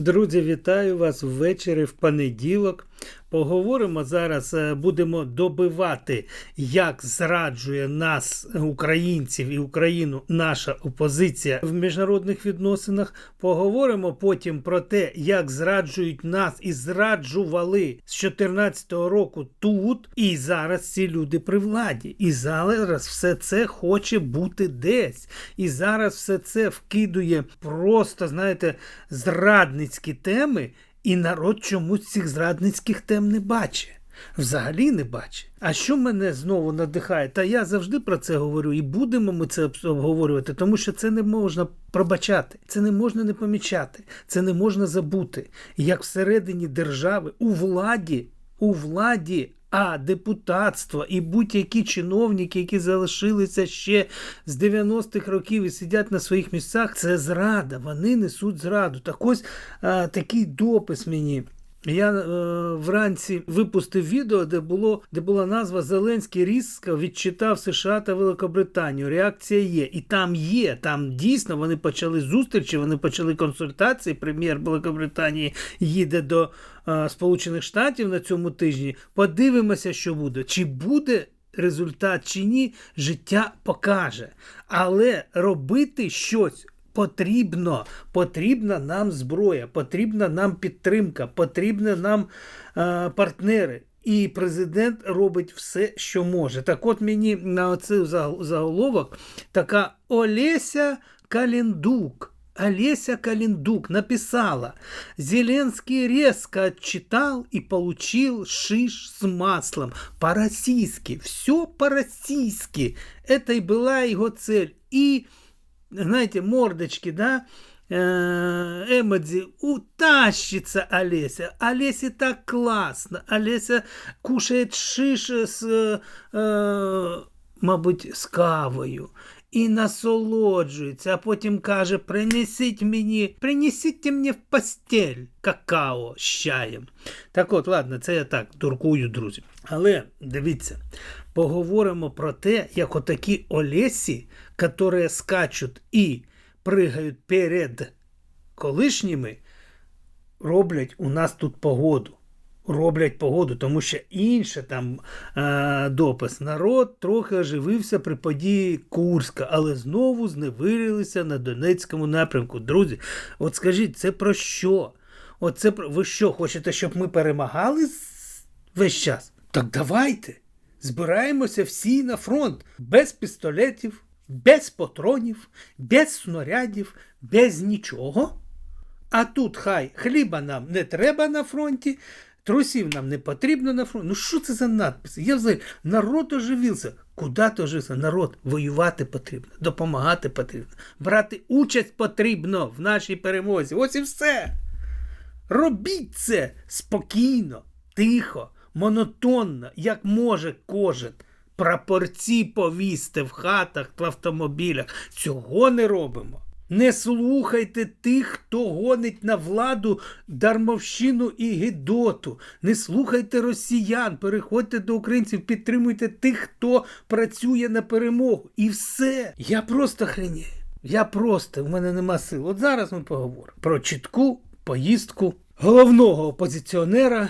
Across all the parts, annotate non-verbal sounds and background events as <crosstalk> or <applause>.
Друзі, вітаю вас ввечері в понеділок. Поговоримо зараз, е, будемо добивати, як зраджує нас, українців і Україну, наша опозиція в міжнародних відносинах. Поговоримо потім про те, як зраджують нас і зраджували з 2014 року тут. І зараз ці люди при владі. І зараз все це хоче бути десь. І зараз все це вкидує просто, знаєте, зрадницькі теми. І народ чомусь цих зрадницьких тем не бачить. Взагалі не бачить. А що мене знову надихає? Та я завжди про це говорю, і будемо ми це обговорювати, тому що це не можна пробачати, це не можна не помічати, це не можна забути. Як всередині держави у владі, у владі. А депутатство і будь-які чиновники, які залишилися ще з 90-х років і сидять на своїх місцях, це зрада. Вони несуть зраду. Так ось а, такий допис мені. Я е, вранці випустив відео, де було де була назва Зеленський різко відчитав США та Великобританію. Реакція є. І там є. Там дійсно вони почали зустрічі, вони почали консультації. Прем'єр Великобританії їде до е, Сполучених Штатів на цьому тижні. Подивимося, що буде. Чи буде результат, чи ні, життя покаже. Але робити щось потрібно. Потрібна нам зброя, потрібна нам підтримка, потрібні нам е, партнери. І президент робить все, що може. Так от мені на оцей заголовок така Олеся Каліндук. Олеся Калиндук написала, Зеленский резко отчитал и получил шиш с маслом. По-российски, все по-российски. Это и была его цель. И знаете, мордочки, да, Эмодзи, утащится Олеся. Олесе так классно. Олеся кушает шиши з, е, мабуть, з кавою. І насолоджується, а потім каже: принесіть мені, принесіть мені в постель какао з чаєм. Так от, ладно, це я так дуркую, друзі. Але дивіться, поговоримо про те, як отакі Олесі, які скачуть і пригають перед колишніми, роблять у нас тут погоду. Роблять погоду, тому що інше там е, допис. Народ трохи оживився при події Курська, але знову зневирилися на Донецькому напрямку. Друзі, от скажіть, це про що? От це про ви що, хочете, щоб ми перемагали весь час? Так давайте збираємося всі на фронт без пістолетів, без патронів, без снарядів, без нічого. А тут хай хліба нам не треба на фронті, трусів нам не потрібно на фронті. Ну що це за надписи? Я взагалі народ оживився. Куди то ожився? Народ воювати потрібно, допомагати потрібно, брати участь потрібно в нашій перемозі. Ось і все. Робіть це спокійно, тихо монотонно, як може кожен. Прапорці повісти в хатах в автомобілях. Цього не робимо. Не слухайте тих, хто гонить на владу дармовщину і гидоту. Не слухайте росіян, переходьте до українців, підтримуйте тих, хто працює на перемогу. І все. Я просто хренію. Я просто, в мене нема сил. От зараз ми поговоримо про чітку поїздку головного опозиціонера.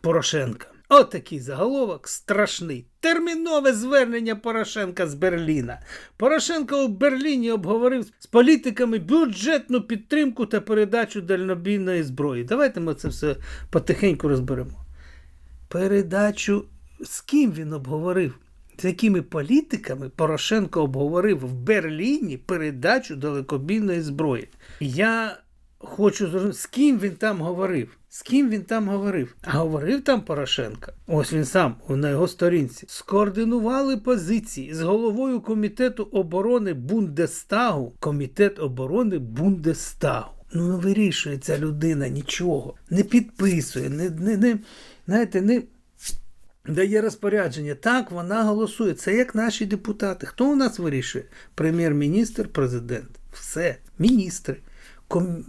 Порошенка. Отакий заголовок страшний. Термінове звернення Порошенка з Берліна. Порошенко у Берліні обговорив з політиками бюджетну підтримку та передачу дальнобійної зброї. Давайте ми це все потихеньку розберемо. Передачу з ким він обговорив? З якими політиками Порошенко обговорив в Берліні передачу далекобійної зброї? Я хочу зрозуміти, з ким він там говорив. З ким він там говорив? А говорив там Порошенко. Ось він сам на його сторінці. Скоординували позиції з головою комітету оборони Бундестагу. Комітет оборони Бундестагу. Ну не вирішує ця людина нічого, не підписує, не, не, не, знаєте, не дає розпорядження. Так, вона голосує. Це як наші депутати. Хто у нас вирішує? Прем'єр-міністр, президент. Все, міністри. Ком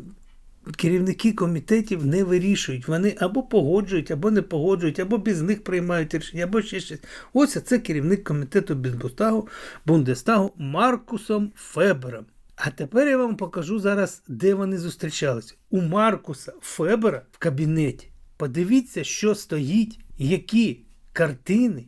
керівники комітетів не вирішують. Вони або погоджують, або не погоджують, або без них приймають рішення, або ще щось. Ось це керівник комітету Бундестагу, Бундестагу Маркусом Фебером. А тепер я вам покажу зараз, де вони зустрічалися. У Маркуса Фебера в кабінеті. Подивіться, що стоїть, які картини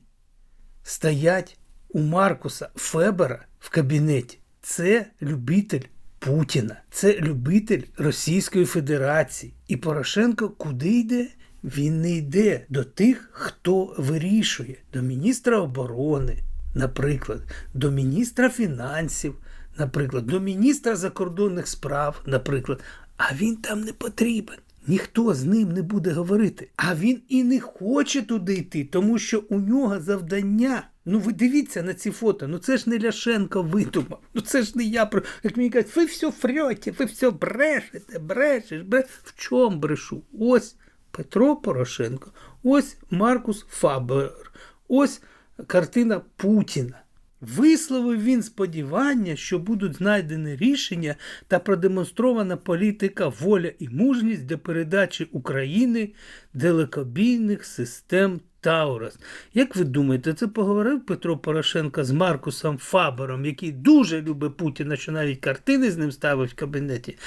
стоять у Маркуса Фебера в кабінеті. Це любитель Путіна, це любитель Російської Федерації. І Порошенко куди йде? Він не йде до тих, хто вирішує, до міністра оборони, наприклад, до міністра фінансів, наприклад, до міністра закордонних справ, наприклад. А він там не потрібен. Ніхто з ним не буде говорити. А він і не хоче туди йти, тому що у нього завдання. Ну ви дивіться на ці фото. Ну це ж не Ляшенко видумав. Ну це ж не я. Як мені кажуть, ви все фрьоте, ви все брешете, брешеш, брешеш. В чому брешу? Ось Петро Порошенко, ось Маркус Фабер, ось картина Путіна. Висловив він сподівання, що будуть знайдені рішення та продемонстрована політика, воля і мужність для передачі України далекобійних систем Таурас. Як ви думаєте, це поговорив Петро Порошенко з Маркусом Фабером, який дуже любить Путіна, що навіть картини з ним ставить в кабінеті.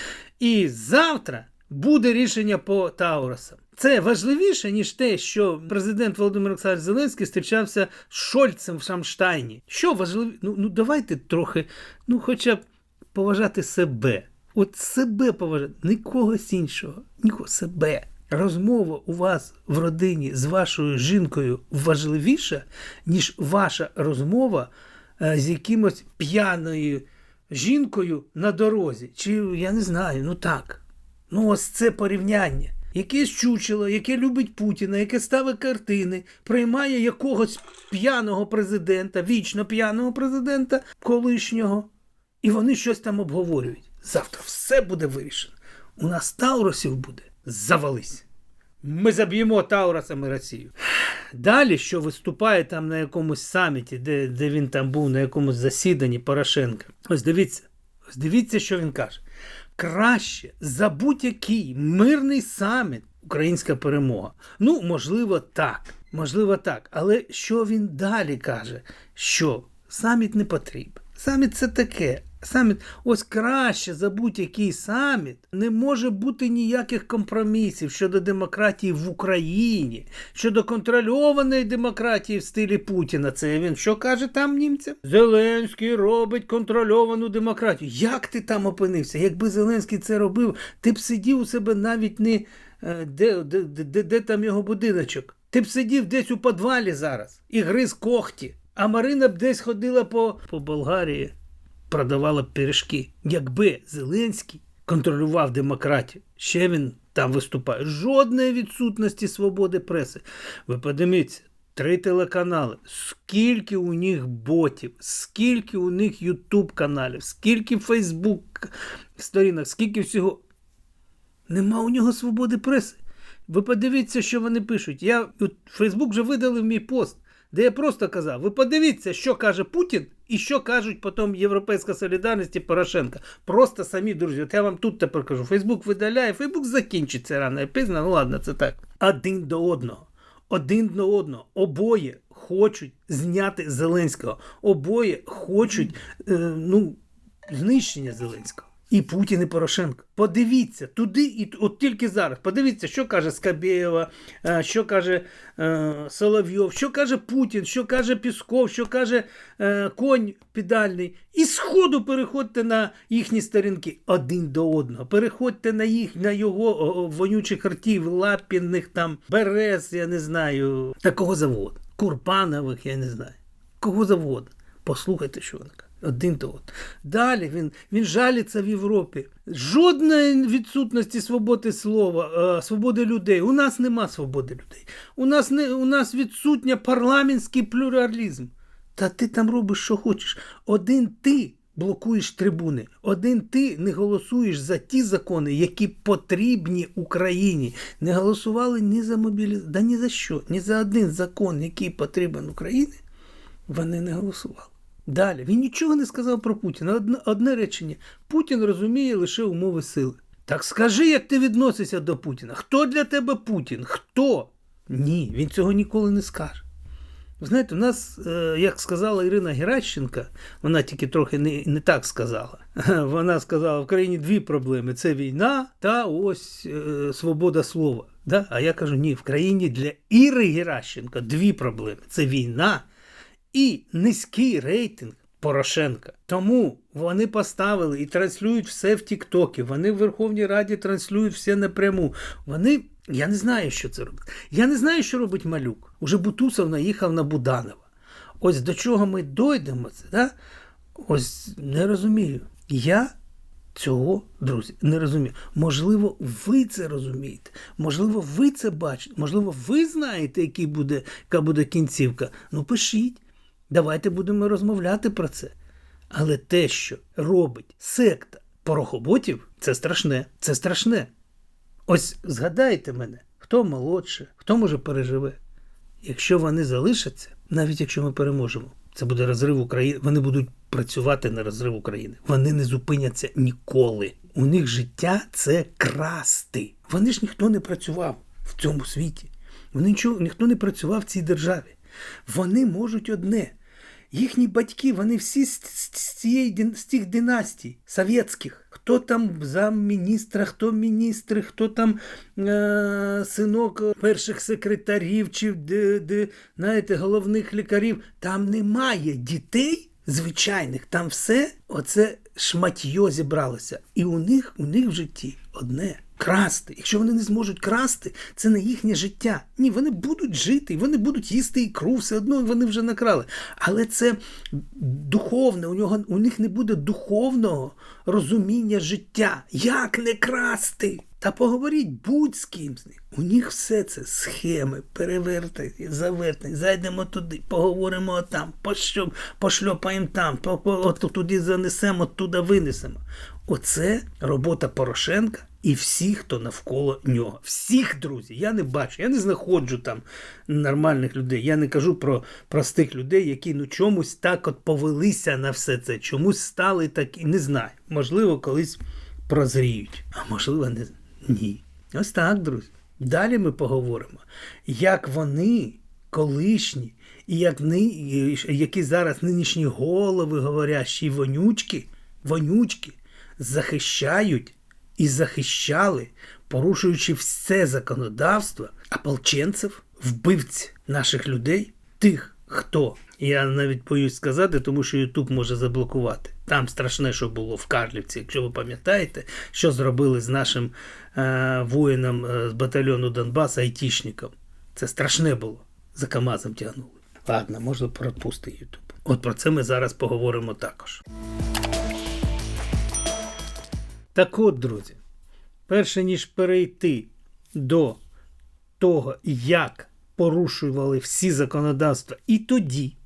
І завтра буде рішення по Таурасам. Це важливіше, ніж те, що президент Володимир Олександрович Зеленський зустрічався з Шольцем в Шамштайні. Що важливіше? Ну, ну давайте трохи, ну хоча б поважати себе. От себе поважати, не когось іншого, нікого себе. Розмова у вас в родині з вашою жінкою важливіша, ніж ваша розмова е, з якимось п'яною жінкою на дорозі. Чи я не знаю, ну так. Ну, ось це порівняння. Якесь чучело, яке любить Путіна, яке ставить картини, приймає якогось п'яного президента, вічно п'яного президента колишнього, і вони щось там обговорюють. Завтра все буде вирішено. У нас Тауросів буде завались. Ми заб'ємо Тауросами Росію. Далі, що виступає там на якомусь саміті, де, де він там був, на якомусь засіданні Порошенка. Ось дивіться, ось дивіться, що він каже краще за будь-який мирний саміт українська перемога. Ну, можливо, так. Можливо, так. Але що він далі каже? Що саміт не потрібен. Саміт це таке. Саміт, ось краще за будь-який саміт не може бути ніяких компромісів щодо демократії в Україні, щодо контрольованої демократії в стилі Путіна. Це він що каже там німцям? Зеленський робить контрольовану демократію. Як ти там опинився? Якби Зеленський це робив, ти б сидів у себе навіть не е, де, де, де, де, там його будиночок. Ти б сидів десь у подвалі зараз і гриз когті. А Марина б десь ходила по, по Болгарії продавала пиріжки. Якби Зеленський контролював демократію, ще він там виступає. Жодної відсутності свободи преси. Ви подивіться, три телеканали, скільки у них ботів, скільки у них Ютуб каналів, скільки Фейсбук сторінок, скільки всього. Нема у нього свободи преси. Ви подивіться, що вони пишуть. Я Фейсбук вже видалив мій пост де я просто казав: ви подивіться, що каже Путін і що кажуть потім Європейська Солідарність і Порошенка. Просто самі друзі. От я вам тут тепер кажу: Фейсбук видаляє, Фейсбук закінчиться рано і пізно. Ну ладно, це так. Один до одного. Один до одного. Обоє хочуть зняти Зеленського. Обоє хочуть е, ну, знищення Зеленського. І Путін, і Порошенко. Подивіться туди, і от тільки зараз. Подивіться, що каже Скабєєва, е, що каже е, Соловйов, що каже Путін, що каже Пісков, що каже е, Конь Підальний. І сходу переходьте на їхні сторінки один до одного. Переходьте на їх, на його о, вонючих ртів, лапінних там, берез, я не знаю, такого заводу. Курпанових, я не знаю. Кого заводу. Послухайте, що вони кажуть. Один до одного. Далі він він жаліться в Європі. Жодної відсутності свободи слова, е, свободи людей. У нас нема свободи людей. У нас не, у нас відсутня парламентський плюралізм. Та ти там робиш, що хочеш. Один ти блокуєш трибуни, один ти не голосуєш за ті закони, які потрібні Україні. Не голосували ні за мобілізацію, да ні за що, ні за один закон, який потрібен Україні. Вони не голосували. Далі він нічого не сказав про Путіна. Одне, одне речення: Путін розуміє лише умови сили. Так скажи, як ти відносишся до Путіна. Хто для тебе Путін? Хто? Ні, він цього ніколи не скаже. Знаєте, у нас, е, як сказала Ірина Геращенка, вона тільки трохи не, не так сказала. <laughs> Вона сказала, в країні дві проблеми: це війна та ось е, свобода слова. Да? А я кажу, ні, в країні для Іри Геращенка дві проблеми: це війна і низький рейтинг Порошенка. Тому вони поставили і транслюють все в Тіктокі. Вони в Верховній Раді транслюють все напряму. Вони. Я не знаю, що це робить. Я не знаю, що робить малюк. Уже Бутусов наїхав на Буданова. Ось до чого ми дойдемо, це, да? ось не розумію. Я цього, друзі, не розумію. Можливо, ви це розумієте. Можливо, ви це бачите. Можливо, ви знаєте, який буде, яка буде кінцівка. Ну, пишіть. Давайте будемо розмовляти про це. Але те, що робить секта порохоботів, це страшне. Це страшне. Ось згадайте мене, хто молодше, хто може переживе. Якщо вони залишаться, навіть якщо ми переможемо, це буде розрив України. Вони будуть працювати на розрив України. Вони не зупиняться ніколи. У них життя це красти. Вони ж ніхто не працював в цьому світі. Вони нічого, ніхто не працював в цій державі. Вони можуть одне. Їхні батьки, вони всі з, з, з цієї з тих династій совєтських. Хто там замміністра, хто міністри, хто там е- синок перших секретарів чи де, де, знаєте, головних лікарів. Там немає дітей звичайних, там все оце шматьо зібралося. І у них, у них в житті одне. Красти. Якщо вони не зможуть красти, це не їхнє життя. Ні, вони будуть жити, вони будуть їсти ікру, все одно вони вже накрали. Але це духовне, у, нього, у них не буде духовного розуміння життя. Як не красти? Та поговоріть будь з ким з них. У них все це схеми, перевертані, завертані. Зайдемо туди, поговоримо там, пошльоп, пошльопаємо там, по, по, от туди занесемо, туди винесемо. Оце робота Порошенка і всіх, хто навколо нього. Всіх, друзі, я не бачу, я не знаходжу там нормальних людей. Я не кажу про простих людей, які ну чомусь так от повелися на все це, чомусь стали такі, не знаю. Можливо, колись прозріють, а можливо, не ні. Ось так, друзі. Далі ми поговоримо, як вони колишні, і як ни, які зараз нинішні голови говорящі вонючки, вонючки захищають і захищали, порушуючи все законодавство ополченців, вбивць наших людей, тих, хто. Я навіть боюсь сказати, тому що Ютуб може заблокувати. Там страшне, що було в Карлівці, якщо ви пам'ятаєте, що зробили з нашим е, воїном е, з батальйону Донбас, айтішником. Це страшне було. За Камазом тягнули. Ладно, можна пропустити Ютуб. От про це ми зараз поговоримо також. Так от, друзі, перше ніж перейти до того, як порушували всі законодавства і тоді,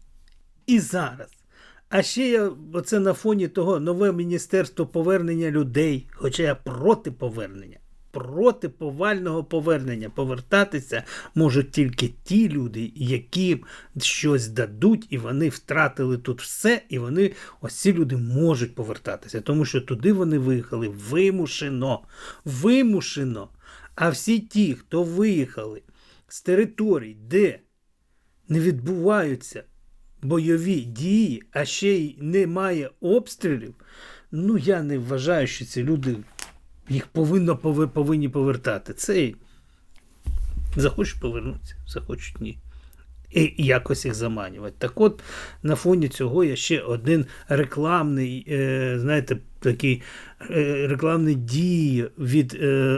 і зараз. А ще я оце на фоні того нове міністерство повернення людей, хоча я проти повернення. Проти повального повернення повертатися можуть тільки ті люди, які щось дадуть, і вони втратили тут все, і вони ось ці люди можуть повертатися, тому що туди вони виїхали вимушено. Вимушено. А всі ті, хто виїхали з територій, де не відбуваються бойові дії, а ще й немає обстрілів, ну я не вважаю, що ці люди їх повинно повинні повертати. Це захочуть повернутися, захочуть ні. І якось їх заманювати. Так от, на фоні цього є ще один рекламний, е, знаєте, такий е, рекламний дії від е,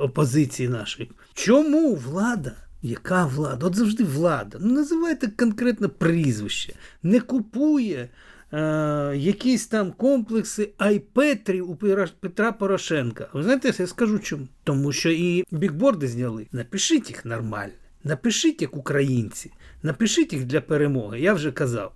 опозиції нашої. Чому влада? Яка влада? От завжди влада. Ну, називайте конкретне прізвище. Не купує е, якісь там комплекси айпетрів у Петра Порошенка. Ви знаєте, я скажу чому? Тому що і бікборди зняли. Напишіть їх нормально. Напишіть як українці. Напишіть їх для перемоги. Я вже казав.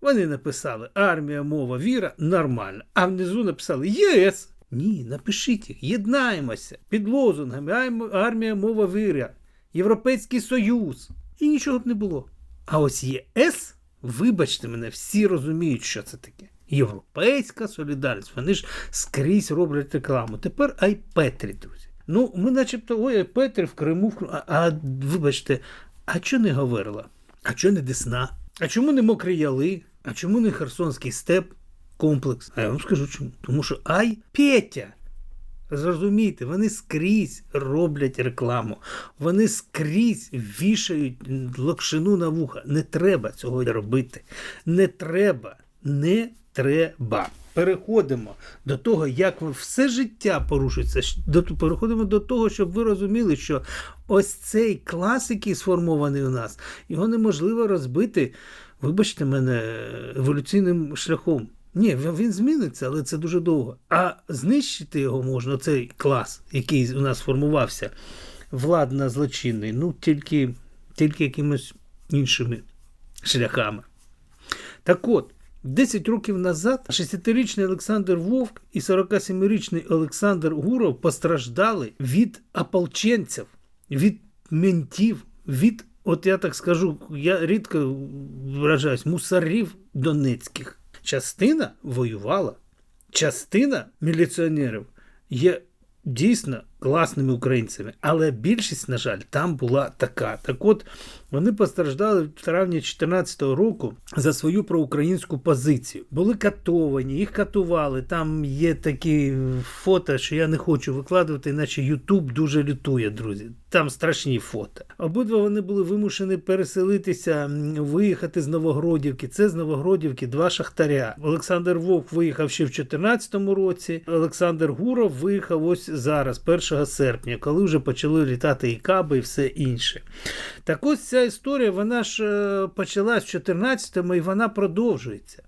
Вони написали армія, мова, віра нормально. А внизу написали ЄС. Ні, напишіть їх, єднаємося під лозунгами армія, мова, віра. Європейський Союз. І нічого б не було. А ось ЄС, вибачте мене, всі розуміють, що це таке. Європейська солідарність. Вони ж скрізь роблять рекламу. Тепер Айпетрі, друзі. Ну, ми начебто, ой, Айпетрі в Криму, в Криму. А, а вибачте, а чого не говорила? А чому не Десна? А чому не Мокрі Яли? А чому не Херсонський степ комплекс? А я вам скажу чому. Тому що ай Петя. Зрозумійте, вони скрізь роблять рекламу, вони скрізь вішають локшину на вуха. Не треба цього робити. Не треба, не треба. Переходимо до того, як все життя порушується. Переходимо до того, щоб ви розуміли, що ось цей клас, який сформований у нас, його неможливо розбити, вибачте мене, еволюційним шляхом. Ні, він зміниться, але це дуже довго. А знищити його можна, цей клас, який у нас формувався, владно злочинний, ну тільки, тільки якимось іншими шляхами. Так от. 10 років назад 60-річний Олександр Вовк і 47-річний Олександр Гуров постраждали від ополченців, від ментів, від, от я так скажу, я рідко вражаюсь, мусорів донецьких. Частина воювала, частина міліціонерів. Є дійсно класними українцями, але більшість, на жаль, там була така. Так от вони постраждали в травні 2014 року за свою проукраїнську позицію. Були катовані, їх катували. Там є такі фото, що я не хочу викладувати, іначе Ютуб дуже лютує, друзі. Там страшні фото. Обидва вони були вимушені переселитися, виїхати з Новогродівки. Це з Новогродівки два шахтаря. Олександр Вовк виїхав ще в 2014 році. Олександр Гуров виїхав ось зараз, 1 серпня, коли вже почали літати і каби, і все інше. Так ось ця історія вона ж е, почалась в 14-му і вона продовжується.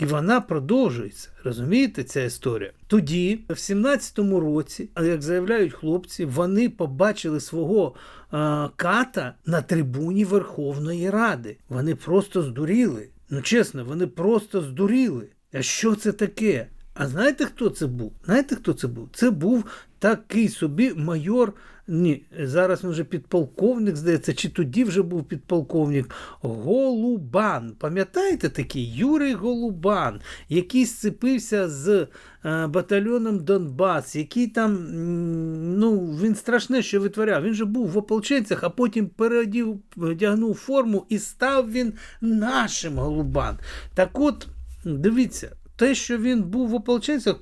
І вона продовжується. Розумієте, ця історія? Тоді, в 17-му році, як заявляють хлопці, вони побачили свого а, ката на трибуні Верховної Ради. Вони просто здуріли. Ну, чесно, вони просто здуріли. А що це таке? А знаєте, хто це був? Знаєте, хто це був? Це був такий собі майор. Ні, зараз він вже підполковник, здається, чи тоді вже був підполковник Голубан. Пам'ятаєте такий Юрій Голубан, який сцепився з е, батальйоном Донбас, який там, ну, він страшне, що витворяв. Він же був в ополченцях, а потім переодів, одягнув форму і став він нашим Голубан. Так от, дивіться. Те, що він був в ополченцях,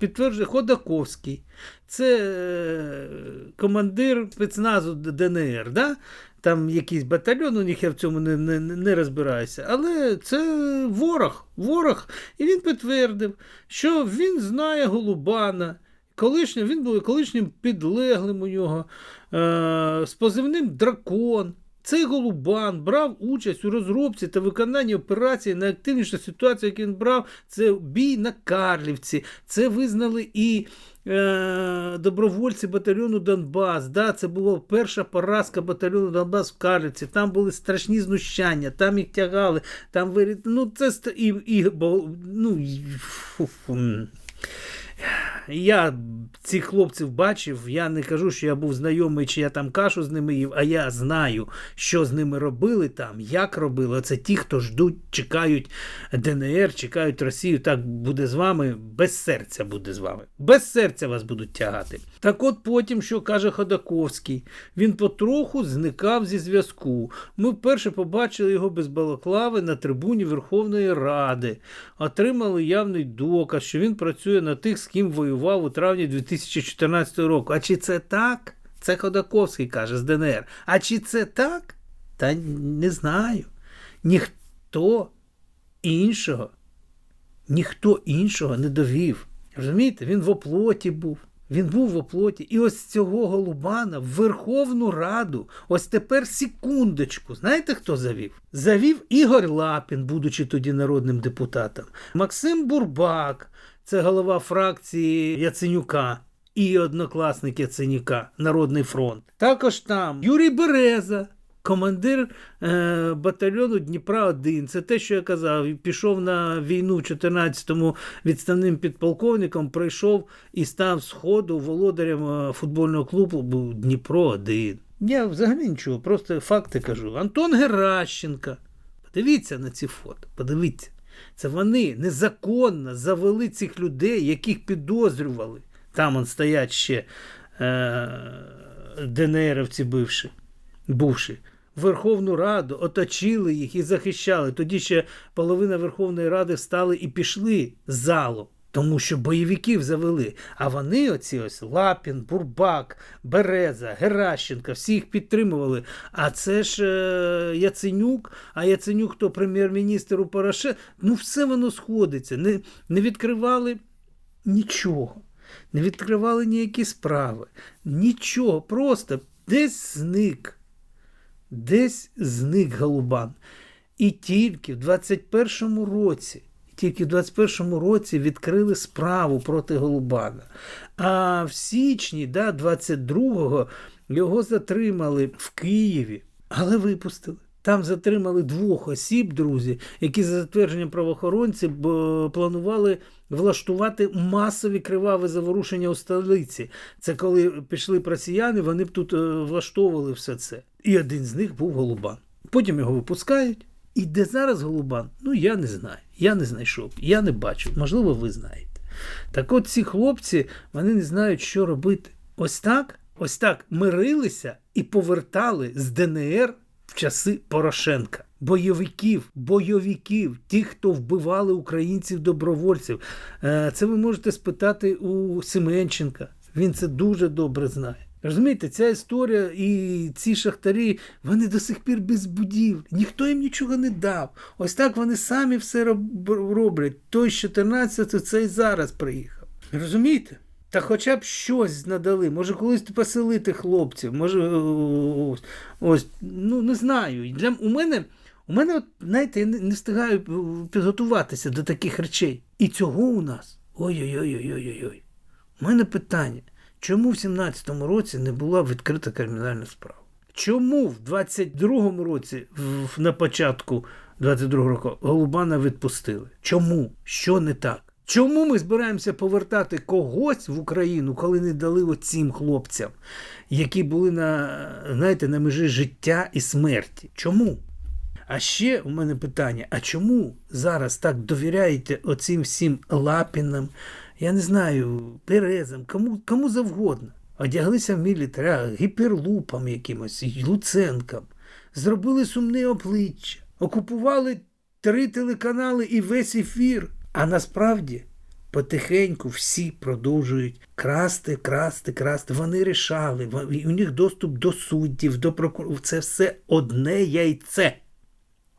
підтверджує Ходаковський. Це е, командир спецназу ДНР. Да? Там якийсь батальйон, у них я в цьому не не, не розбираюся. Але це ворог. ворог. І він підтвердив, що він знає Голубана. Колишнім, Він був колишнім підлеглим у нього, е, з позивним дракон. Цей голубан брав участь у розробці та виконанні операції. Найактивніша ситуація, яку він брав, це бій на Карлівці. Це визнали і е, добровольці батальйону Донбас. Да, Це була перша поразка батальйону Донбас в Карлівці. Там були страшні знущання, там їх тягали, там вирі... ну, це і, і, ну, фу, фу. Я цих хлопців бачив, я не кажу, що я був знайомий, чи я там кашу з ними їв, а я знаю, що з ними робили там, як робили. Це ті, хто ждуть, чекають ДНР, чекають Росію. Так буде з вами, без серця буде з вами. Без серця вас будуть тягати. Так от потім, що каже Ходаковський, він потроху зникав зі зв'язку. Ми вперше побачили його без балаклави на трибуні Верховної Ради, отримали явний доказ, що він працює на тих, з ким воював у травні 2014 року. А чи це так? Це Ходаковський каже з ДНР. А чи це так? Та не знаю. Ніхто іншого, ніхто іншого не довів. Розумієте, він в оплоті був. Він був в оплоті. І ось цього Голубана в Верховну Раду, ось тепер секундочку. Знаєте, хто завів? Завів Ігор Лапін, будучи тоді народним депутатом, Максим Бурбак, це голова фракції Яценюка і однокласник Яценюка, Народний фронт. Також там Юрій Береза. Командир е, батальйону Дніпра 1 це те, що я казав. Пішов на війну в 14-му відставним підполковником, прийшов і став з ходу володарем е, футбольного клубу був Дніпро 1 Я взагалі нічого, просто факти кажу. Антон Геращенко. Подивіться на ці фото, подивіться. Це вони незаконно завели цих людей, яких підозрювали. Там он стоять ще е, ДНРівці бивші, бувші. Верховну Раду, оточили їх і захищали. Тоді ще половина Верховної Ради встали і пішли з залу. Тому що бойовиків завели. А вони, оці ось Лапін, Бурбак, Береза, Геращенко, всі їх підтримували. А це ж е, Яценюк, а Яценюк то прем'єр-міністр у Порошенка. Ну, все воно сходиться. Не, не відкривали нічого. Не відкривали ніякі справи. Нічого. Просто десь зник. Десь зник Голубан. І тільки в 21-му році. Тільки в 21-му році відкрили справу проти Голубана. А в січні, да, 22-го, його затримали в Києві, але випустили. Там затримали двох осіб, друзі, які за затвердженням правоохоронців планували влаштувати масові криваві заворушення у столиці. Це коли пішли росіяни, вони б тут е, влаштовували все це. І один з них був Голубан. Потім його випускають. І де зараз Голубан? Ну я не знаю. Я не знайшов, я не бачу. Можливо, ви знаєте. Так от ці хлопці вони не знають, що робити. Ось так, ось так мирилися і повертали з ДНР в часи Порошенка. Бойовиків, бойовиків, тих, хто вбивали українців добровольців. Е, Це ви можете спитати у Семенченка. Він це дуже добре знає. Розумієте, ця історія і ці шахтарі, вони до сих пір без будівель. Ніхто їм нічого не дав. Ось так вони самі все роблять. Той з 14-го, цей зараз приїхав. Розумієте? Та хоча б щось надали, може колись поселити хлопців, може ось, ось ну не знаю. Для у мене, у мене, от, знаєте, я не, встигаю е, підготуватися до таких речей. І цього у нас. Ой-ой-ой-ой-ой-ой. У мене питання. Чому в 17-му році не була відкрита кримінальна справа? Чому в 22-му році, на початку 22-го року, Голубана відпустили? Чому? Що не так? Чому ми збираємося повертати когось в Україну, коли не дали оцім хлопцям, які були на, знаєте, на межі життя і смерті? Чому? А ще у мене питання: а чому зараз так довіряєте оцим всім лапінам, я не знаю, Березам, кому, кому завгодно? Одяглися в мілітаря, гіперлупам якимось, Луценкам, зробили сумне обличчя, окупували три телеканали і весь ефір. А насправді потихеньку всі продовжують красти, красти, красти. Вони рішали, у них доступ до суддів, до прокурорів. Це все одне яйце.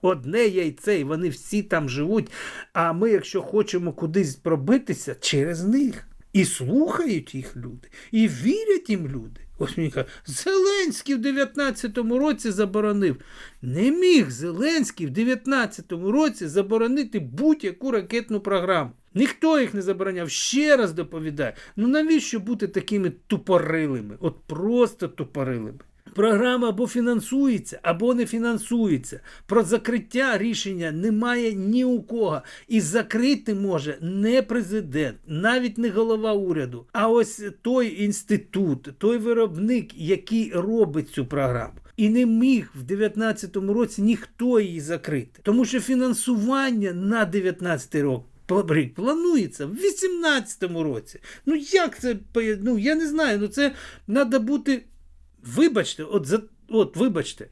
Одне яйце, і вони всі там живуть. А ми, якщо хочемо кудись пробитися, через них. І слухають їх люди, і вірять їм люди. Ось мені кажуть, Зеленський в 19-му році заборонив. Не міг Зеленський в 19-му році заборонити будь-яку ракетну програму. Ніхто їх не забороняв. Ще раз доповідаю. Ну навіщо бути такими тупорилими? От просто тупорилими. Програма або фінансується, або не фінансується. Про закриття рішення немає ні у кого. І закрити може не президент, навіть не голова уряду, а ось той інститут, той виробник, який робить цю програму. І не міг в 2019 році ніхто її закрити, тому що фінансування на 19 рік рік планується в 18-му році. Ну як це ну я не знаю. Ну це треба бути. Вибачте, от за от вибачте,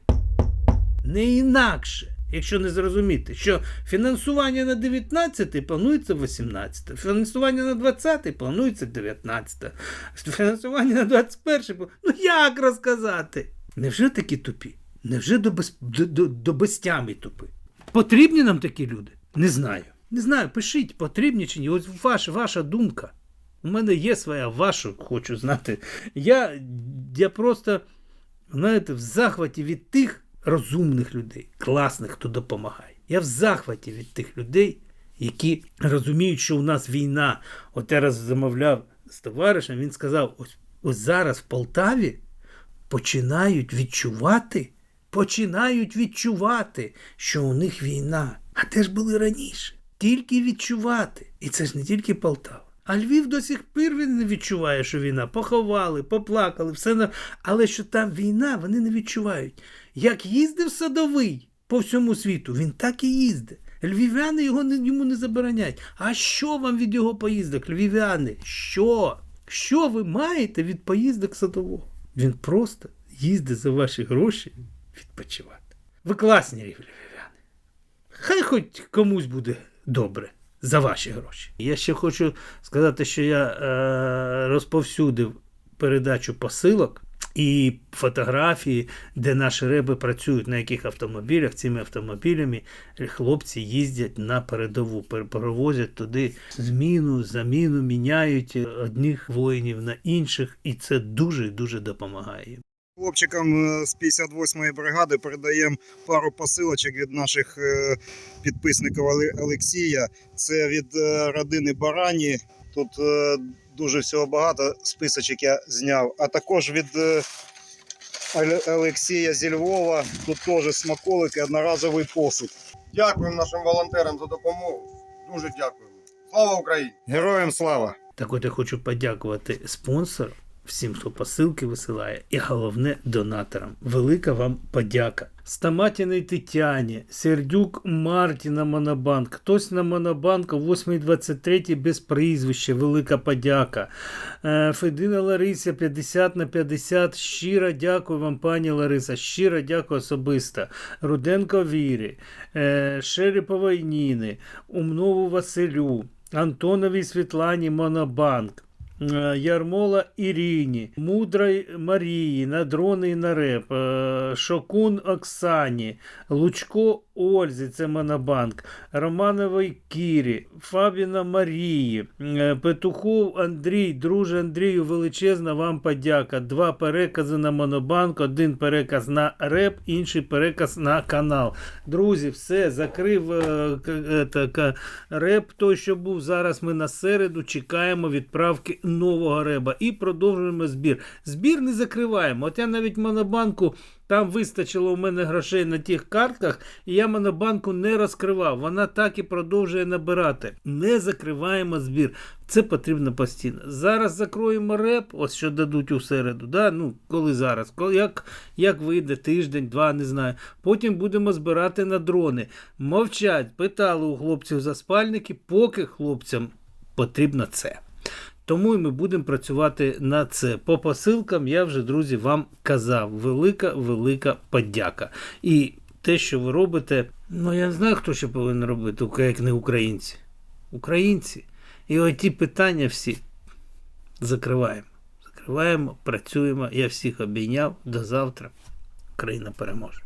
не інакше. Якщо не зрозуміти, що фінансування на 19 планується 18, фінансування на 20 планується 19, фінансування на 21 планується... Ну як розказати? Невже такі тупі? Невже до, без... до, до, до безтями тупі? Потрібні нам такі люди? Не знаю. Не знаю, пишіть, потрібні чи ні. Ось ваш, ваша думка. У мене є своя, вашу хочу знати. Я, я просто, знаєте, в захваті від тих розумних людей, класних, хто допомагає. Я в захваті від тих людей, які розуміють, що у нас війна. От я раз замовляв з товаришем, він сказав: ось, ось зараз в Полтаві починають відчувати, починають відчувати, що у них війна. А де ж були раніше? Тільки відчувати. І це ж не тільки Полтава. А Львів до сих пір він не відчуває, що війна. Поховали, поплакали, все але що там війна, вони не відчувають. Як їздив садовий по всьому світу, він так і їздить. Львів'яни його не, йому не забороняють. А що вам від його поїздок, львів'яни? Що? Що ви маєте від поїздок садового? Він просто їздить за ваші гроші відпочивати. Ви класні львів'яни. Хай хоч комусь буде добре за ваші гроші. Я ще хочу сказати, що я е, розповсюдив передачу посилок і фотографії, де наші реби працюють, на яких автомобілях цими автомобілями хлопці їздять на передову, пер- перевозять туди зміну, заміну, міняють одних воїнів на інших, і це дуже дуже допомагає. Хлопчикам е, з 58-ї бригади передаємо пару посилочок від наших е, підписників Олексія. Це від е, родини Барані. Тут дуже всього багато списочок я зняв. А також від Олексія зі Львова. Тут теж смаколики, одноразовий посуд. Дякуємо нашим волонтерам за допомогу. Дуже дякуємо. Слава Україні! Героям слава! Так от я хочу подякувати спонсорам, всім, хто посилки висилає, і головне донаторам. Велика вам подяка. Стаматіної Тетяні, Сердюк Марті на Монобанк, хтось на Монобанку 8.23 без прізвища, велика подяка. Е, Федина Лариса 50 на 50. Щиро дякую вам, пані Лариса. Щиро дякую особисто. Руденко Вірі, е, Шеріпової Ніни, Умнову Василю, Антоновій Світлані Монобанк. Е, Ярмола Іріні, Мудрой Марії, на дрони на реп, е, Шокун Оксані, Лучко Ользі, це Монобанк, Романовій Кірі, Фабіна Марії, е, Петухов Андрій, друже Андрію, величезна вам подяка. Два перекази на Монобанк, один переказ на реп, інший переказ на канал. Друзі, все, закрив е, е, реп, той, що був. Зараз ми на середу чекаємо відправки нового реба і продовжуємо збір. Збір не закриваємо. От я навіть Монобанку. Там вистачило у мене грошей на тих картках, і я монобанку не розкривав. Вона так і продовжує набирати. Не закриваємо збір. Це потрібно постійно. Зараз закроємо реп, ось що дадуть у середу. Да? Ну, коли зараз, коли, як, як вийде, тиждень, два, не знаю. Потім будемо збирати на дрони. Мовчать, питали у хлопців за спальники, поки хлопцям потрібно це. Тому і ми будемо працювати на це. По посилкам я вже, друзі, вам казав. Велика, велика подяка. І те, що ви робите, ну я не знаю, хто ще повинен робити, як не українці. Українці. І оті питання всі закриваємо. Закриваємо, працюємо. Я всіх обійняв. До завтра. Україна переможе.